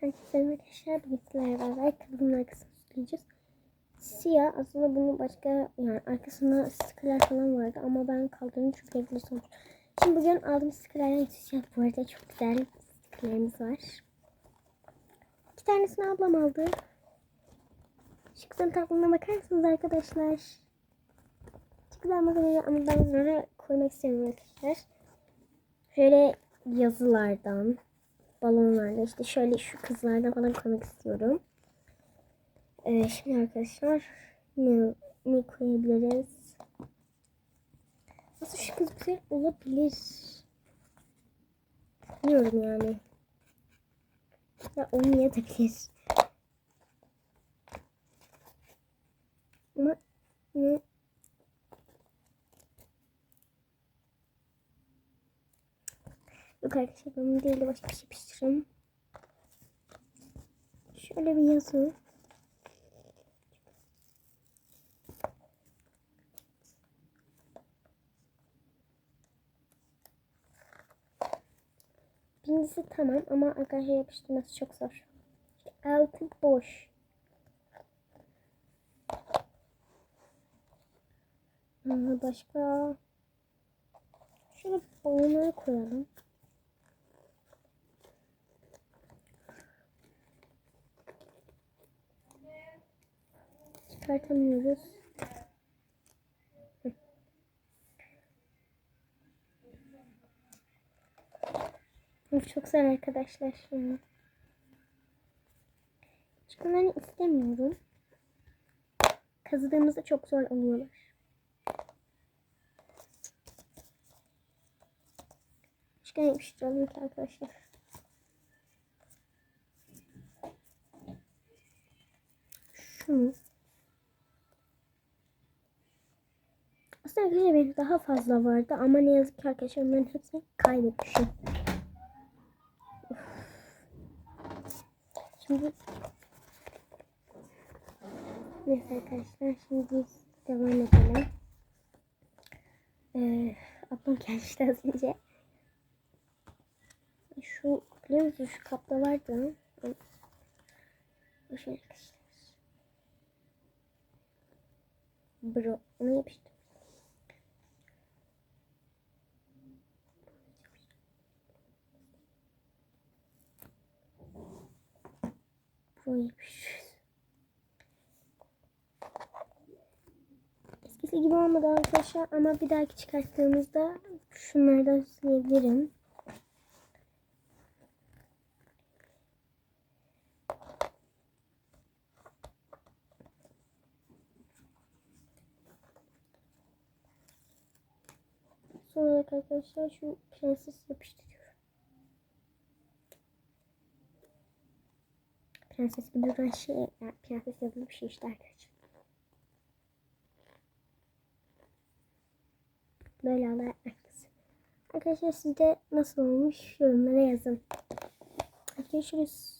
Herkese arkadaşlar. Sizlerle beraber kadının arkasını süsleyeceğiz. Siyah aslında bunun başka yani arkasında stickerler falan vardı ama ben kaldırdım çünkü evli sonuç. Şimdi bugün aldığım stickerlerden süsleyeceğiz. Bu arada çok güzel stickerlerimiz var. İki tanesini ablam aldı. Şu kızın tatlılığına bakar mısınız arkadaşlar? Çok güzel makineler ama ben onları koymak istiyorum arkadaşlar. Şöyle yazılardan, balonlarla işte şöyle şu kızlardan falan koymak istiyorum. Ee, şimdi arkadaşlar ne, ne koyabiliriz? Nasıl şu kız güzel olabilir? Bilmiyorum yani. Ya olmayabilir. Ama ne Yok arkadaşlar ben bunu değil de başka bir şey yapıştırırım. Şöyle bir yazı. Birincisi tamam ama arkadaşlar yapıştırması çok zor. Altı boş. Başka şöyle balonları koyalım. Çıkartamıyoruz. Çok güzel arkadaşlar şimdi. Çıkmalarını istemiyorum. Kazıdığımızda çok zor oluyorlar. Ne yapıştıralım ki arkadaşlar? Şunu. Aslında arkadaşlar benim daha fazla vardı ama ne yazık ki arkadaşlar onların hepsini kaybetmişim. Şimdi Neyse arkadaşlar şimdi devam edelim. Ee, ablam gelmişti az önce. Şu biliyor musun şu kapta vardı. Boş ver arkadaşlar. Bro onu yapıştır. Yapıştır. Eskisi gibi olmadı arkadaşlar ama bir dahaki çıkarttığımızda şunlardan silebilirim. Son olarak arkadaşlar şu prenses yapıştırıyorum. Prenses duran şey, yani prenses yazılı bir şey işte arkadaşlar. Böyle alır arkası. Arkadaşlar sizde nasıl olmuş yorumlara yazın. Görüşürüz.